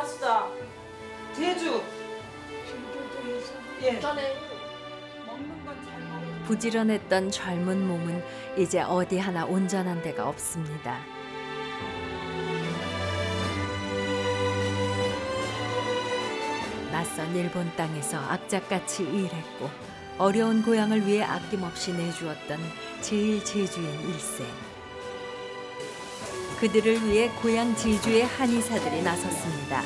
왔어. 제주. 예. 부지런했던 젊은 몸은 이제 어디 하나 온전한 데가 없습니다. 낯선 일본 땅에서 악착같이 일했고 어려운 고향을 위해 아낌없이 내주었던 제일 제주인 일세. 그들을 위해 고향 제주의 한의사들이 나섰습니다.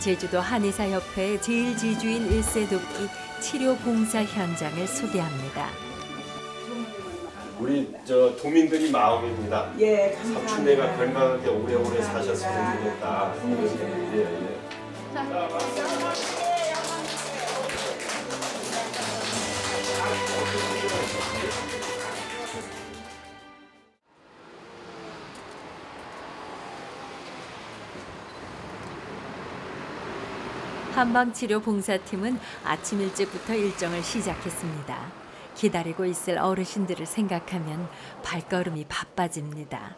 제주도 한의사협회의 제일 제주인 일세 돕기 치료 봉사 현장을 소개합니다. 우리 저 도민들이 마음입니다. 예, 감사합니다. 삼촌네가 건강하게 오래오래 사셨으면 좋겠다. 예, 예. 한방치료 봉사팀은 아침 일찍부터 일정을 시작했습니다. 기다리고 있을 어르신들을 생각하면 발걸음이 바빠집니다.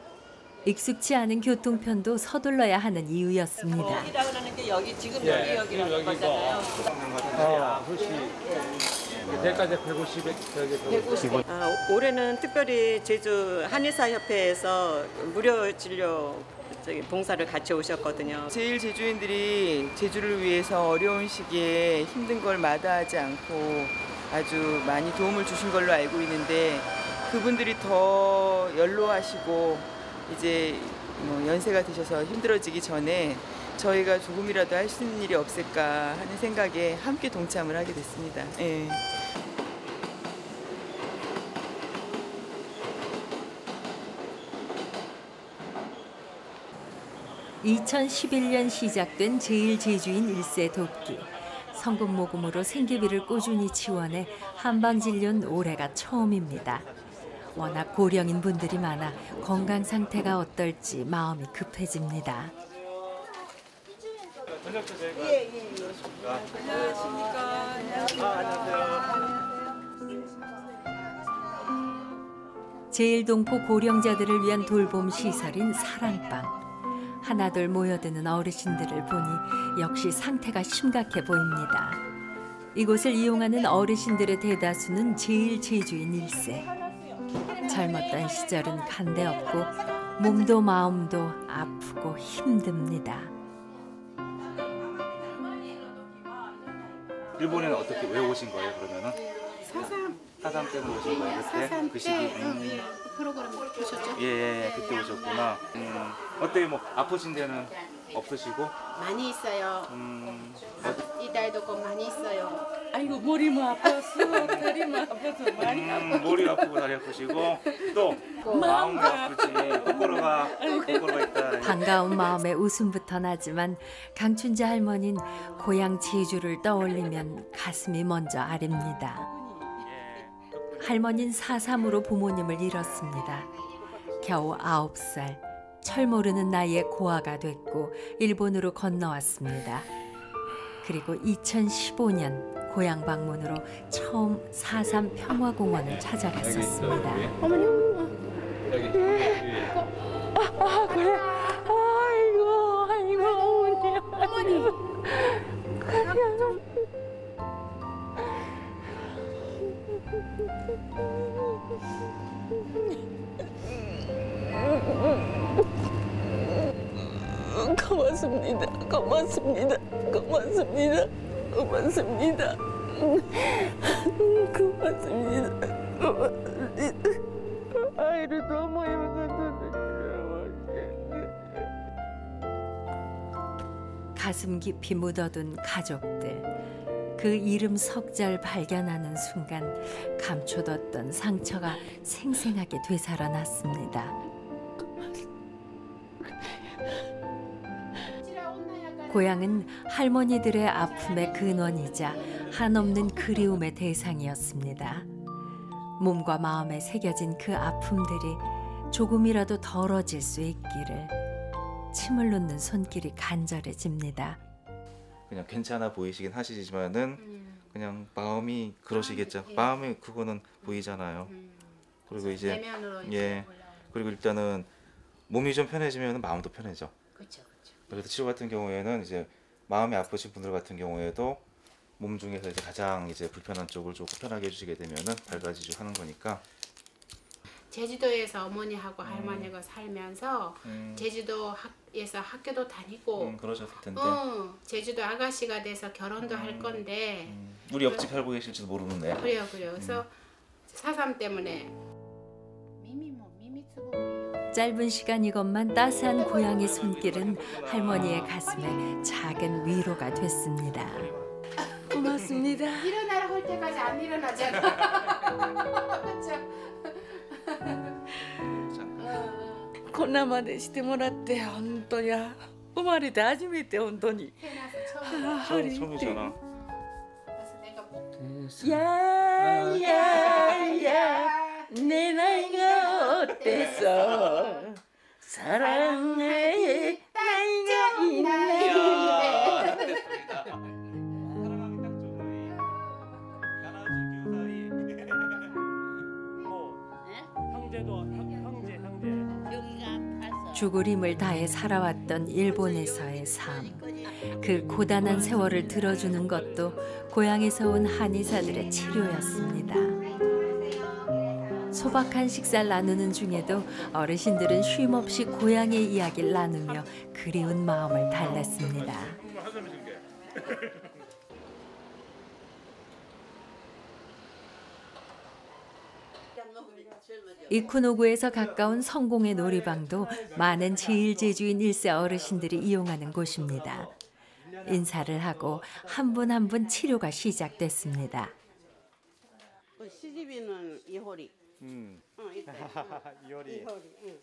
익숙치 않은 교통편도 서둘러야 하는 이유였습니다. 여기라 그러는 게 여기 지금 여기 여기라는 거잖아요. 아, 혹시 내까지 150에 저기 아, 올해는 특별히 제주 한의사협회에서 무료 진료 저기 봉사를 같이 오셨거든요. 제일 제주인들이 제주를 위해서 어려운 시기에 힘든 걸 마다하지 않고 아주 많이 도움을 주신 걸로 알고 있는데 그분들이 더 연로하시고 이제 뭐 연세가 드셔서 힘들어지기 전에 저희가 조금이라도 할 수 있는 일이 없을까 하는 생각에 함께 동참을 하게 됐습니다. 예. 2011년 시작된 제일 제주인 일세 돕기. 성금 모금으로 생계비를 꾸준히 지원해 한방진료는 올해가 처음입니다. 워낙 고령인 분들이 많아 건강 상태가 어떨지 마음이 급해집니다. 제일동포 고령자들을 위한 돌봄 시설인 사랑방. 하나둘 모여드는 어르신들을 보니 역시 상태가 심각해 보입니다. 이곳을 이용하는 어르신들의 대다수는 제일 제주인 일세. 젊었던 시절은 간데 없고 몸도 마음도 아프고 힘듭니다. 일본에는 어떻게 왜 오신 거예요? 그러면은 사삼 사삼 때문에 오신 거예요? 그때 사삼 그 시기. 때 음, 예, 프로그램 보셨죠? 예, 예, 그때 오셨구나. 음, 어때요? 뭐 아프신 데는 없으시고? 많이 있어요. 음, 이달도 꼭 많이 있어요. 아이고 머리만 아팠어. 다리만 아파서 많이 음, 머리 아프고 다리 아프시고 또 마음도 아프지. 코코로가 코코로가 있다. 반가운 마음에 웃음부터 나지만 강춘자 할머니는 고향 제주를 떠올리면 가슴이 먼저 아립니다. 할머니는 사삼으로 부모님을 잃었습니다. 겨우 아홉 살, 철 모르는 나이에 고아가 됐고 일본으로 건너왔습니다. 그리고 2015년 고향 방문으로 처음 사삼 평화공원을 찾아갔었습니다. 고 맙습니다. 고맙습니다. 고맙습니다. 고맙습니다. 고맙습니다. 고맙습니다. 아이를 너무 힘들었는데. 가슴 깊이 묻어둔 가족들. 그 이름 석자를 발견하는 순간 감춰뒀던 상처가 생생하게 되살아났습니다. 고향은 할머니들의 아픔의 근원이자 한없는 그리움의 대상이었습니다. 몸과 마음에 새겨진 그 아픔들이 조금이라도 덜어질 수 있기를 침을 놓는 손길이 간절해집니다. 그냥 괜찮아 보이시긴 하시지만은 그냥 마음이 그러시겠죠. 마음이 그거는 보이잖아요. 그리고 이제 예. 그리고 일단은 몸이 좀 편해지면 마음도 편해져. 그렇죠, 그래서 치료 같은 경우에는 이제 마음이 아프신 분들 같은 경우에도 몸 중에서 이제 가장 이제 불편한 쪽을 조금 편하게 해주시게 되면은 밝아지죠 하는 거니까. 제주도에서 어머니하고 할머니가 살면서 음, 제주도에서 학교도 다니고 음, 그러셨을 텐데. 어, 제주도 아가씨가 돼서 결혼도 할 음. 건데. 음, 우리 옆집 살고 계실지도 모르는데. 그래요 그래요. 그래서 사삼 때문에 짧은 시간 이것만 따스한 고향의 손길은 할머니의 가슴에 작은 위로가 됐습니다. 고맙습니다. 일어나라 할 때까지 안 일어나잖아 그쵸? こんなまでしてもらって本当や生まれて初めて本当に。 태어나서 あ 처음 ー 처음, 처음이잖아 그래서 내가 뭐 いやいやいや내 나이가 어때서 사랑해 나이가 있네. 죽을 힘을 다해 살아왔던 일본에서의 삶. 그 고단한 세월을 들어주는 것도 고향에서 온 한의사들의 치료였습니다. 소박한 식사를 나누는 중에도 어르신들은 쉼없이 고향의 이야기를 나누며 그리운 마음을 달랬습니다. 이쿠노구에서 가까운 성공의 놀이방도 많은 제일제주인 일세 어르신들이 이용하는 곳입니다. 인사를 하고 한 분 한분 치료가 시작됐습니다. 시집이는 이효리. 음. 어, 이때. 이효리. 이효리. 응.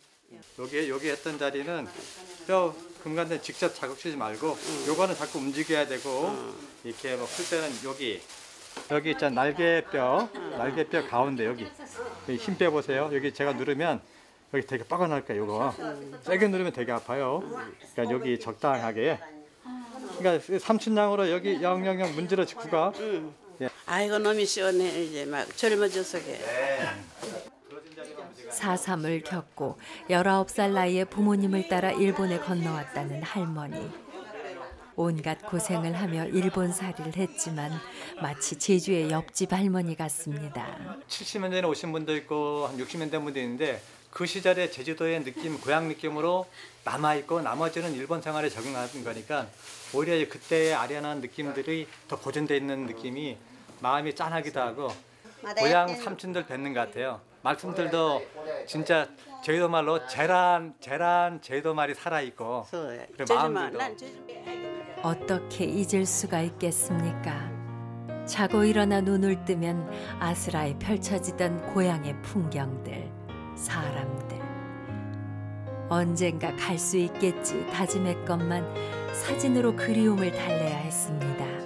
여기 여기 했던 자리는 뼈 금관대 직접 자극시지 말고 요거는 자꾸 움직여야 되고 이렇게 뭐풀 때는 여기 여기 있잖아 날개뼈 날개뼈 가운데 여기 여기 힘 빼 보세요 여기 제가 누르면 여기 되게 뻐근할 거예요 요거 세게 누르면 되게 아파요 그러니까 여기 적당하게 그러니까 삼춘장으로 여기 영영영 문지러 직구가 아이고 놈이 시원해 이제 막 젊어져서 게. 사삼을 겪고 19살 나이에 부모님을 따라 일본에 건너왔다는 할머니. 온갖 고생을 하며 일본살이를 했지만 마치 제주의 옆집 할머니 같습니다. 70년대에 오신 분도 있고 한 60년대 분도 있는데 그 시절의 제주도의 느낌, 고향 느낌으로 남아 있고 나머지는 일본 생활에 적응하는 거니까 오히려 그때의 아련한 느낌들이 더 보존돼 있는 느낌이 마음이 짠하기도 하고 고향 삼촌들 뵙는 것 같아요. 말씀들도 진짜 제주도 말로 제란 제란 제주도 말이 살아 있고 그래 난 제주. 어떻게 잊을 수가 있겠습니까? 자고 일어나 눈을 뜨면 아스라에 펼쳐지던 고향의 풍경들, 사람들. 언젠가 갈 수 있겠지 다짐했건만 사진으로 그리움을 달래야 했습니다.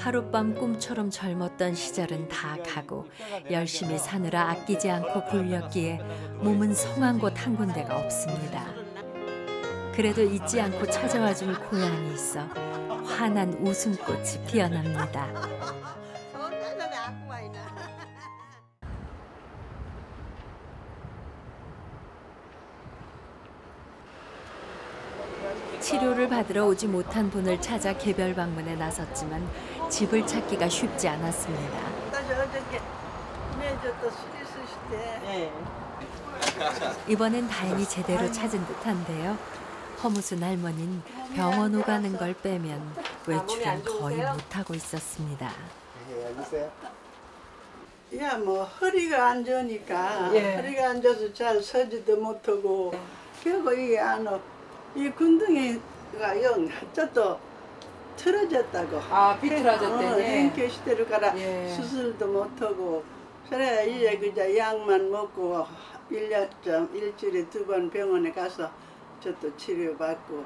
하룻밤 꿈처럼 젊었던 시절은 다 가고 열심히 사느라 아끼지 않고 굴렸기에 몸은 성한 곳 한 군데가 없습니다. 그래도 잊지 않고 찾아와 줄 고향이 있어 환한 웃음꽃이 피어납니다. 치료를 받으러 오지 못한 분을 찾아 개별 방문에 나섰지만 집을 찾기가 쉽지 않았습니다. 때. 이번엔 다행히 제대로 찾은 듯한데요. 허무순 할머니는 병원 오가는 걸 빼면 외출은 거의 못하고 있었습니다. 야, 뭐 허리가 안 좋으니까 허리가 안 좋아서 잘 서지도 못하고 결국 이게 안어 이 군등이가 영 저도 틀어졌다고. 아, 비틀어졌대. 어, 예. 랭큐 시대로 가라 예. 수술도 못하고 그래 이제 그저 약만 먹고 일년쯤 일주일에 두 번 병원에 가서 저도 치료받고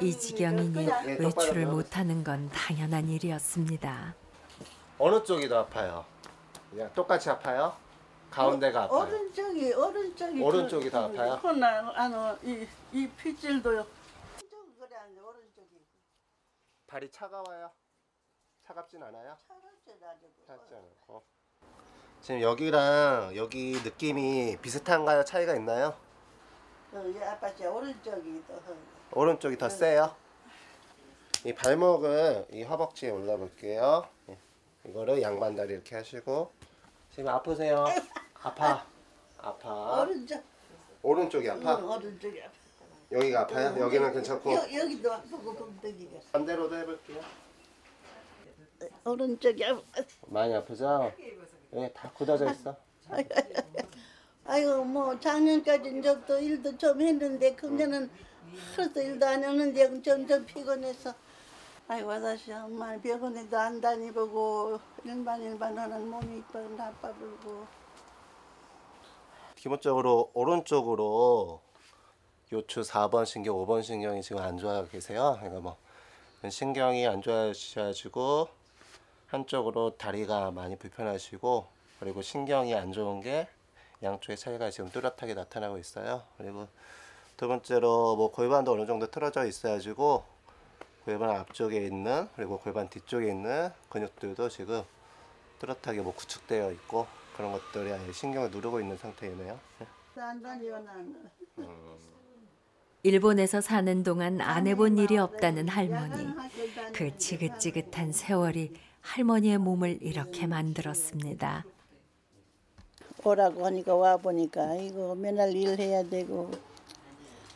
이 지경이니 외출을 못하는 건 당연한 일이었습니다. 어느 쪽이 더 아파요? 그냥 똑같이 아파요? 가운데가 아파요? 오른쪽이 오른쪽이 오른쪽이 더 아파요? 그나 아노 이 이 핏줄도요. 발이 차가워요? 차갑진 않아요? 차갑지 않고 지금 여기랑 여기 느낌이 비슷한가요? 차이가 있나요? 어, 이 아빠지 오른쪽이 더 허. 오른쪽이 더 세요. 이 발목을 이 허벅지에 올려볼게요. 예. 이거를 양반다리 이렇게 하시고 지금 아프세요? 아파. 아파. 오른쪽. 오른쪽이 아파? 응, 오른쪽이 아파. 여기가 아파요? 여기는 괜찮고 여, 여기도 아프고 엉덩이가. 반대로도 해볼게요. 오른쪽이 아파. 많이 아프죠? 예, 다 굳어져 있어. 아이고 뭐 작년까지 저도 일도 좀 했는데 금년은 하루도 일도 안 했는데 점점 피곤해서 아이고 아다시 엄마 병원에도 안 다니보고 일반 일반 하는 몸이 이뻐 나빠 불고 기본적으로 오른쪽으로 요추 4번 신경, 5번 신경이 지금 안 좋아 계세요. 그러니까 뭐 신경이 안 좋아지셔가지고 한쪽으로 다리가 많이 불편하시고 그리고 신경이 안 좋은 게 양쪽의 차이가 지금 뚜렷하게 나타나고 있어요. 그리고 두 번째로 뭐 골반도 어느 정도 틀어져 있어가지고 골반 앞쪽에 있는 그리고 골반 뒤쪽에 있는 근육들도 지금 뚜렷하게 뭐 구축되어 있고 그런 것들이 신경을 누르고 있는 상태이네요. 안 다니요 나는 일본에서 사는 동안 안 해본 일이 없다는 할머니. 그 지긋지긋한 세월이 할머니의 몸을 이렇게 만들었습니다. 오라고 하니까 와 보니까 이거 맨날 일해야 되고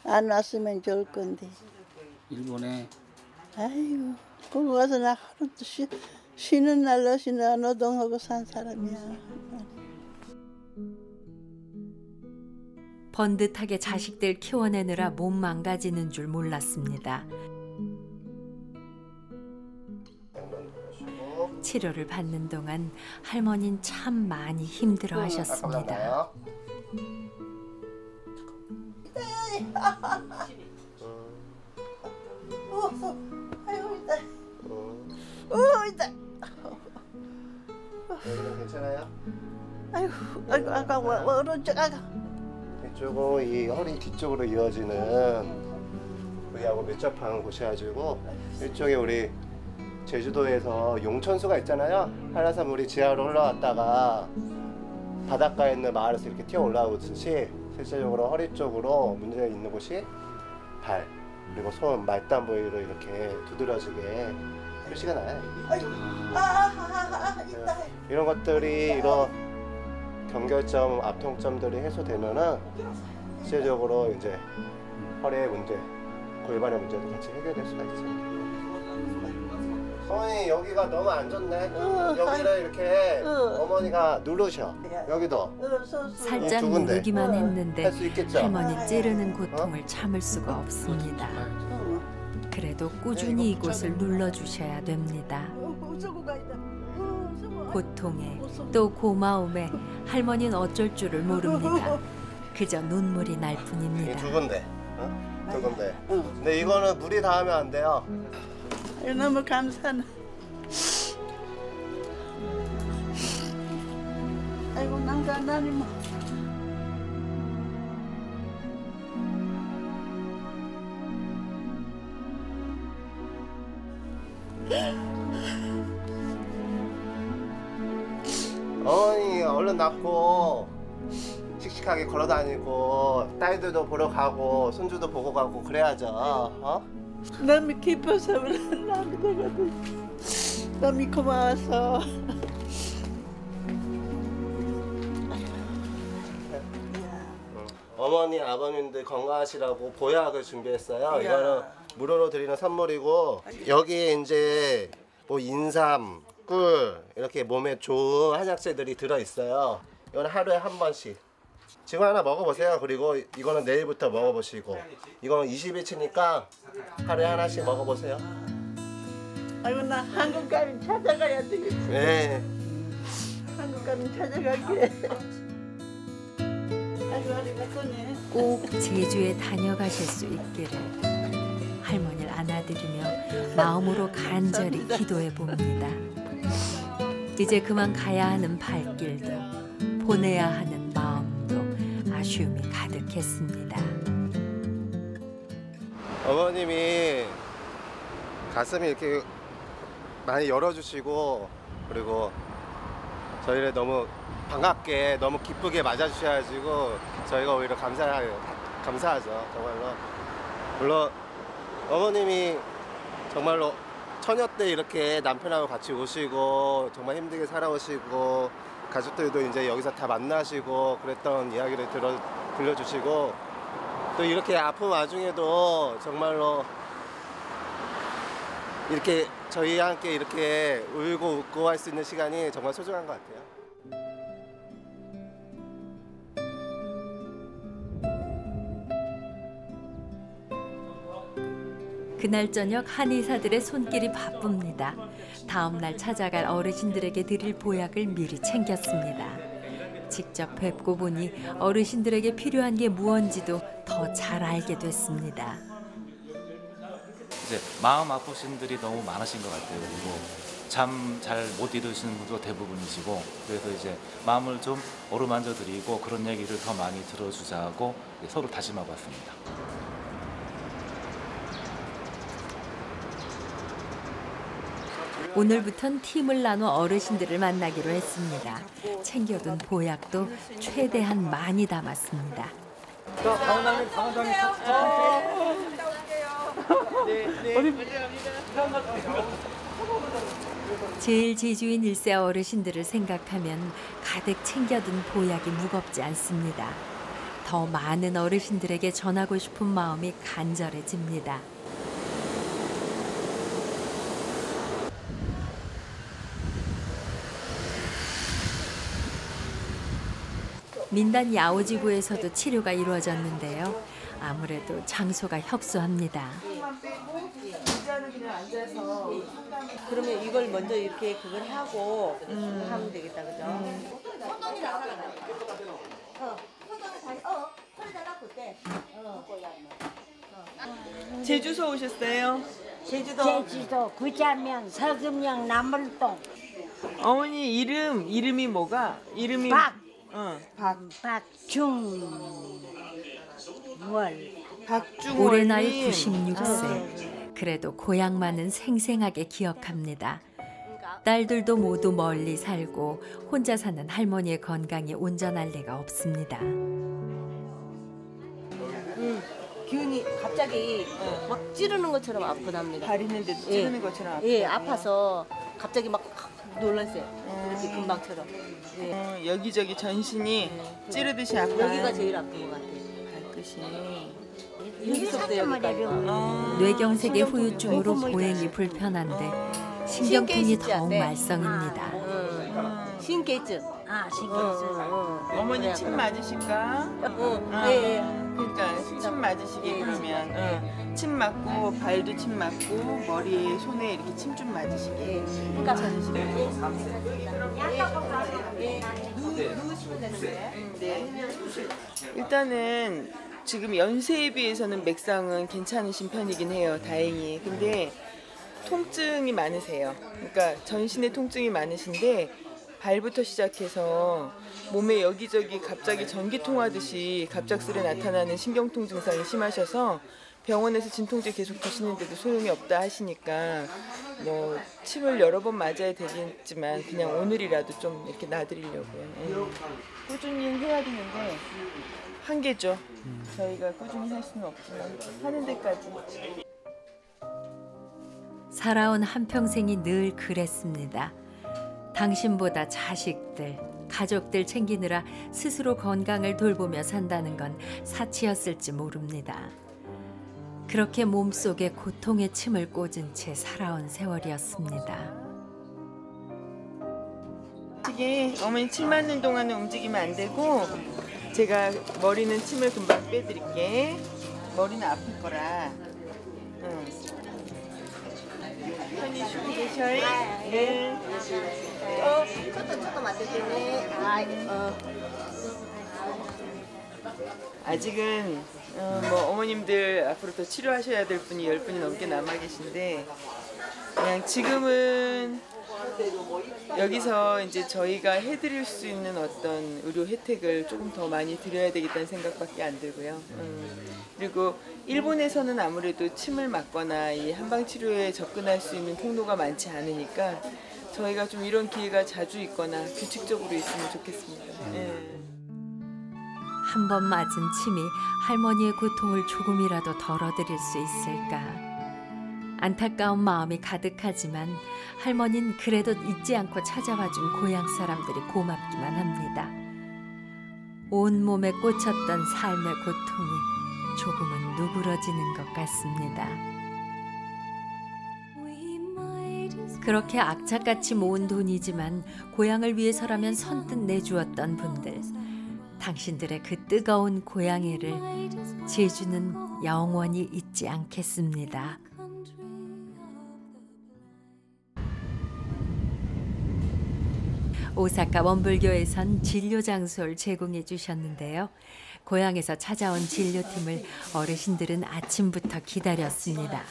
안 왔으면 좋을 건데 일본에 아이고 거기 가서 나 하루도 쉬, 쉬는 날로 쉬는 노동하고 산 사람이야 번듯하게 자식들 키워내느라 몸 망가지는 줄 몰랐습니다. 치료를 받는 동안 할머니는 참 많이 힘들어 하셨습니다. 아이고 어? 아이고 아이고 아까 오른쪽 아까 이쪽은 이 허리 뒤쪽으로 이어지는 우리하고 밀접한 곳이가지고 이쪽에 우리 제주도에서 용천수가 있잖아요. 한라산 물이 지하로 흘러왔다가 바닷가에 있는 마을에서 이렇게 튀어 올라오듯이 실제적으로 허리 쪽으로 문제가 있는 곳이 발 그리고 손 말단 부위로 이렇게 두드러지게 표시가 나요. 아이고 아아아 있다 이런 것들이 이런 경결점, 압통점들이 해소되면은 실제적으로 이제 허리의 문제, 골반의 문제도 같이 해결될 수가 있죠. 어머니 여기가 너무 안 좋네. 여기를 이렇게 어머니가 누르셔. 여기도. 살짝 두 군데. 누르기만 했는데 할 수 있겠죠? 할머니 찌르는 고통을 참을 수가 없습니다. 그래도 꾸준히 이곳을 눌러주셔야 됩니다. 고 통에 또 고마움에 할머니는 어쩔 줄을 모릅니다. 그저 눈물이 날이 뿐입니다. 두 군데. 어? 두 군데. 근데 이거는 물이 닿으면 안 돼요. 너무 감사하네 아이고 난간다니 뭐 어머니 얼른 낫고 씩씩하게 걸어 다니고 딸들도 보러 가고 손주도 보고 가고 그래야죠. 어? 너무 기뻐서 되거든 너무 고마워서 어머니 아버님들 건강하시라고 보약을 준비했어요. 이거는 무료로 드리는 선물이고 여기에 이제 뭐 인삼, 꿀 이렇게 몸에 좋은 한약재들이 들어 있어요. 이건 하루에 한 번씩. 지금 하나 먹어보세요. 그리고 이거는 내일부터 먹어보시고 이건 20일치니까 하루에 하나씩 먹어보세요. 아이고 나 한국 가면 찾아가야 되겠지 네. 한국 가면 찾아갈게 꼭 제주에 다녀가실 수 있기를 할머니를 안아드리며 마음으로 간절히 기도해 봅니다. 이제 그만 가야 하는 발길도 보내야 하는 마음도 아쉬움이 가득했습니다. 어머님이 가슴이 이렇게 많이 열어주시고 그리고 저희를 너무 반갑게 너무 기쁘게 맞아주셔가지고 저희가 오히려 감사 감사하죠. 정말로. 물론 어머님이 정말로 처녀 때 이렇게 남편하고 같이 오시고 정말 힘들게 살아오시고 가족들도 이제 여기서 다 만나시고 그랬던 이야기를 들어 들려주시고 또 이렇게 아픈 와중에도 정말로 이렇게 저희와 함께 이렇게 울고 웃고 할 수 있는 시간이 정말 소중한 것 같아요. 그날 저녁 한의사들의 손길이 바쁩니다. 다음 날 찾아갈 어르신들에게 드릴 보약을 미리 챙겼습니다. 직접 뵙고 보니 어르신들에게 필요한 게 무언지도 더 잘 알게 됐습니다. 이제 마음 아프신 분들이 너무 많으신 것 같아요. 그리고 잠 잘 못 이루시는 분도 대부분이시고 그래서 이제 마음을 좀 어루만져 드리고 그런 얘기를 더 많이 들어주자고 서로 다짐하고 왔습니다. 오늘부턴 팀을 나눠 어르신들을 만나기로 했습니다. 챙겨둔 보약도 최대한 많이 담았습니다. 강원장님, 강원장님. 제일 지주인 일세 어르신들을 생각하면 가득 챙겨둔 보약이 무겁지 않습니다. 더 많은 어르신들에게 전하고 싶은 마음이 간절해집니다. 민단 야오지구에서도 치료가 이루어졌는데요. 아무래도 장소가 협소합니다. 그러면 이걸 먼저 이렇게 그걸 하고 하면 되겠다 그죠? 제주서 오셨어요? 제주도 제주도 구자면 서금령 남물동 어머니 이름 이름이 뭐가? 이름이 박. 어, 박. 박중월 박중월님. 올해 나이 96세. 그래도 고향만은 생생하게 기억합니다. 딸들도 모두 멀리 살고 혼자 사는 할머니의 건강이 온전할 리가 없습니다. 기운이 갑자기 막 찌르는 것처럼 아프답니다. 발 있는데도 찌르는 것처럼 아프다고? 예, 아파서 갑자기 막 놀랐어요. 이렇게 금방처럼. 예. 어, 여기저기 전신이 찌르듯이 아파요. 여기가 제일 아픈 것 같아요. 발끝이. 여기서부터 여기까지. 어. 뇌경색의 후유증으로 보행이 불편한데 신경통이 더욱 말썽입니다. 신계증. 아 신계증. 어머니 침 맞으실까? 응. 어. 예, 예. 그러니까 침 맞으시게 그러면 응. 침 맞고 발도 침 맞고 머리에 손에 이렇게 침 좀 맞으시게 그러니까 괜찮으시게 네. 일단은 지금 연세에 비해서는 맥상은 괜찮으신 편이긴 해요. 다행히. 근데 통증이 많으세요. 그러니까 전신에 통증이 많으신데 발부터 시작해서 몸에 여기저기 갑자기 전기 통하듯이 갑작스레 나타나는 신경통 증상이 심하셔서 병원에서 진통제 계속 드시는데도 소용이 없다 하시니까 뭐 침을 여러 번 맞아야 되겠지만 그냥 오늘이라도 좀 이렇게 놔드리려고요. 예. 꾸준히 해야 되는데 한계죠. 저희가 꾸준히 할 수는 없지만 하는 데까지. 살아온 한 평생이 늘 그랬습니다. 당신보다 자식들, 가족들 챙기느라 스스로 건강을 돌보며 산다는 건 사치였을지 모릅니다. 그렇게 몸속에 고통의 침을 꽂은 채 살아온 세월이었습니다. 이게 어머니 침 맞는 동안은 움직이면 안 되고 제가 머리는 침을 금방 빼드릴게. 머리는 아플 거라. 응. 편히 쉬고 계셔요. 네. 어, 저도 저도 맞으시네. 아, 어. 아직은 어, 뭐 어머님들 앞으로 더 치료하셔야 될 분이 열 분이 넘게 남아 계신데 그냥 지금은 여기서 이제 저희가 해드릴 수 있는 어떤 의료 혜택을 조금 더 많이 드려야 되겠다는 생각밖에 안 들고요. 음. 그리고 일본에서는 아무래도 침을 맞거나 이 한방 치료에 접근할 수 있는 통로가 많지 않으니까 저희가 좀 이런 기회가 자주 있거나 규칙적으로 있으면 좋겠습니다. 예. 한번 맞은 침이 할머니의 고통을 조금이라도 덜어드릴 수 있을까. 안타까운 마음이 가득하지만 할머니는 그래도 잊지 않고 찾아와 준 고향 사람들이 고맙기만 합니다. 온 몸에 꽂혔던 삶의 고통이 조금은 누그러지는 것 같습니다. 그렇게 악착같이 모은 돈이지만 고향을 위해서라면 선뜻 내주었던 분들. 당신들의 그 뜨거운 고향애를 제주는 영원히 잊지 않겠습니다. 오사카 원불교에선 진료 장소를 제공해 주셨는데요. 고향에서 찾아온 진료팀을 어르신들은 아침부터 기다렸습니다.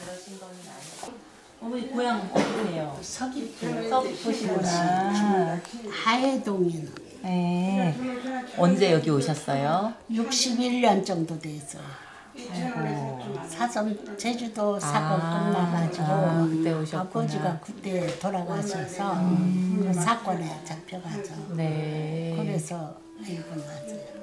어머니 고향 어디세요? 서귀포. 서귀포시구나. 하해동에는 네. 언제 여기 오셨어요? 61년 정도 돼서. 아이고. 사전 제주도 사건 아, 끝나가지고 아, 그때 오셨구나. 아버지가 그때 돌아가셔서 그 사건에 잡혀가서 네. 그래서 일본 왔어요.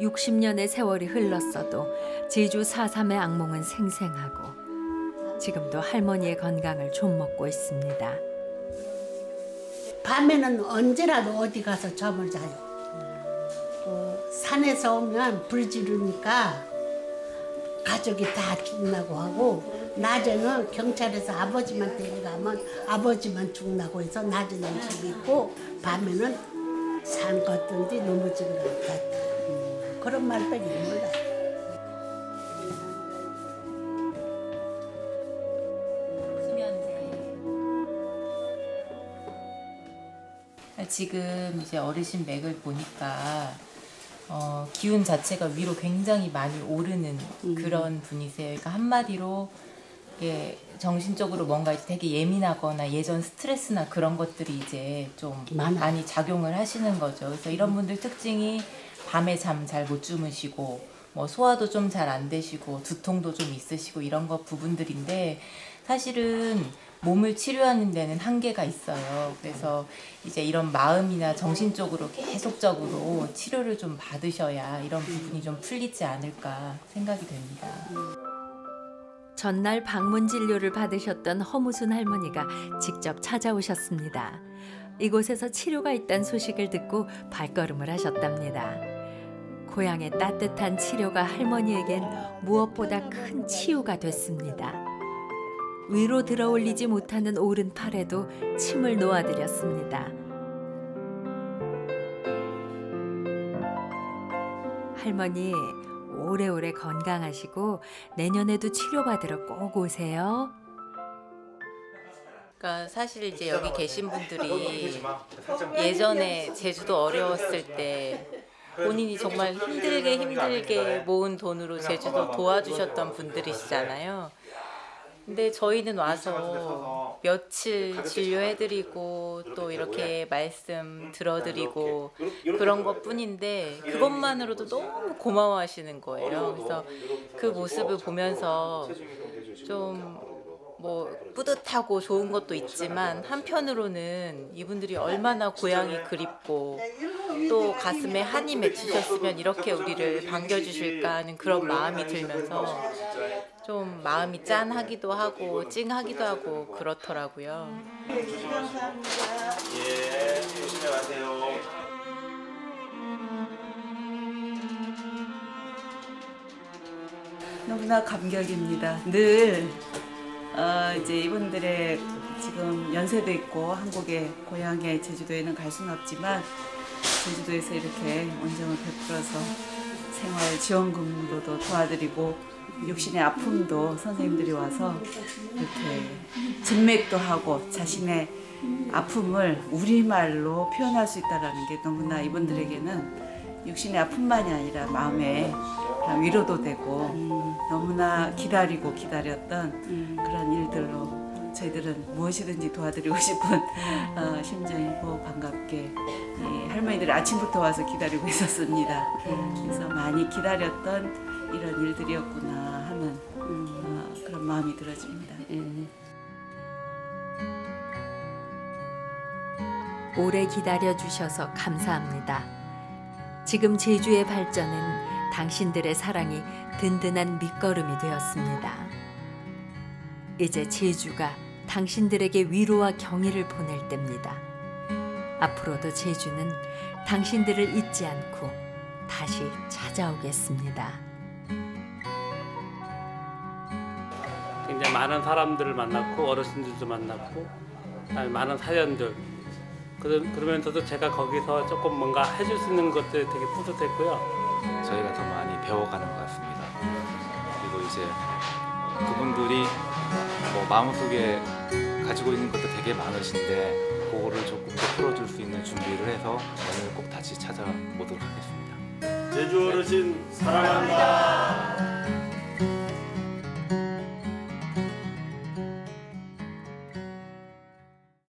60년의 세월이 흘렀어도 제주 4.3의 악몽은 생생하고 지금도 할머니의 건강을 좀 먹고 있습니다. 밤에는 언제라도 어디 가서 잠을 자요. 또 산에서 오면 불 지르니까 가족이 다 죽나고 하고 낮에는 경찰에서 아버지만 데려가면 아버지만 죽나고 해서 낮에는 집에 있고 밤에는 산 걷든지 같다. 음, 그런 말밖에 몰라. 지금 이제 어르신 맥을 보니까 어, 기운 자체가 위로 굉장히 많이 오르는 그런 분이세요. 그러니까 한마디로 이게 정신적으로 뭔가 되게 예민하거나 예전 스트레스나 그런 것들이 이제 좀 많아. 많이 작용을 하시는 거죠. 그래서 이런 분들 특징이 밤에 잠 잘 못 주무시고 뭐 소화도 좀 잘 안 되시고 두통도 좀 있으시고 이런 거 부분들인데 사실은 몸을 치료하는 데는 한계가 있어요. 그래서 이제 이런 마음이나 정신적으로 계속적으로 치료를 좀 받으셔야 이런 부분이 좀 풀리지 않을까 생각이 됩니다. 전날 방문 진료를 받으셨던 허무순 할머니가 직접 찾아오셨습니다. 이곳에서 치료가 있다는 소식을 듣고 발걸음을 하셨답니다. 고향의 따뜻한 치료가 할머니에겐 무엇보다 큰 치유가 됐습니다. 위로 들어올리지 못하는 오른팔에도 침을 놓아드렸습니다. 할머니 오래오래 건강하시고 내년에도 치료받으러 꼭 오세요. 그러니까 사실 이제 여기 계신 분들이 예전에 제주도 어려웠을 때 본인이 정말 힘들게 힘들게 모은 돈으로 제주도 도와주셨던 분들이시잖아요. 근데 저희는 와서 며칠 진료해드리고 또 이렇게 말씀 들어드리고 그런 것 뿐인데 그것만으로도 너무 고마워하시는 거예요. 그래서 그 모습을 보면서 좀 뭐 뿌듯하고 좋은 것도 있지만 한편으로는 이분들이 얼마나 고향이 그립고 또 가슴에 한이 맺히셨으면 이렇게 우리를 반겨주실까 하는 그런 마음이 들면서 좀 마음이 짠하기도 하고 찡하기도 하고 그렇더라고요. 예, 조심히 가세요. 너무나 감격입니다. 늘 어, 이제 이분들의 지금 연세도 있고 한국의 고향에 제주도에는 갈 수는 없지만 제주도에서 이렇게 원정을 베풀어서 생활 지원금으로도 도와드리고 육신의 아픔도 선생님들이 와서 이렇게 진맥도 하고 자신의 아픔을 우리말로 표현할 수 있다는 게 너무나 이분들에게는 육신의 아픔만이 아니라 마음의 위로도 되고 너무나 기다리고 기다렸던 그런 일들로 저희들은 무엇이든지 도와드리고 싶은 어, 심정이고 반갑게 이 할머니들이 아침부터 와서 기다리고 있었습니다. 그래서 많이 기다렸던 이런 일들이었구나 하는 어, 그런 마음이 들어집니다. 오래 기다려 주셔서 감사합니다. 지금 제주의 발전은 당신들의 사랑이 든든한 밑거름이 되었습니다. 이제 제주가 당신들에게 위로와 경의를 보낼 때입니다. 앞으로도 제주는 당신들을 잊지 않고 다시 찾아오겠습니다. 굉장히 많은 사람들을 만났고 어르신들도 만났고 많은 사연들 그러, 그러면서도 제가 거기서 조금 뭔가 해줄 수 있는 것들이 되게 뿌듯했고요. 저희가 더 많이 배워가는 것 같습니다. 그리고 이제 그분들이 뭐 마음속에 가지고 있는 것도 되게 많으신데 그거를 조금 더 풀어줄 수 있는 준비를 해서 오늘 꼭 다시 찾아보도록 하겠습니다. 제주 어르신 사랑합니다.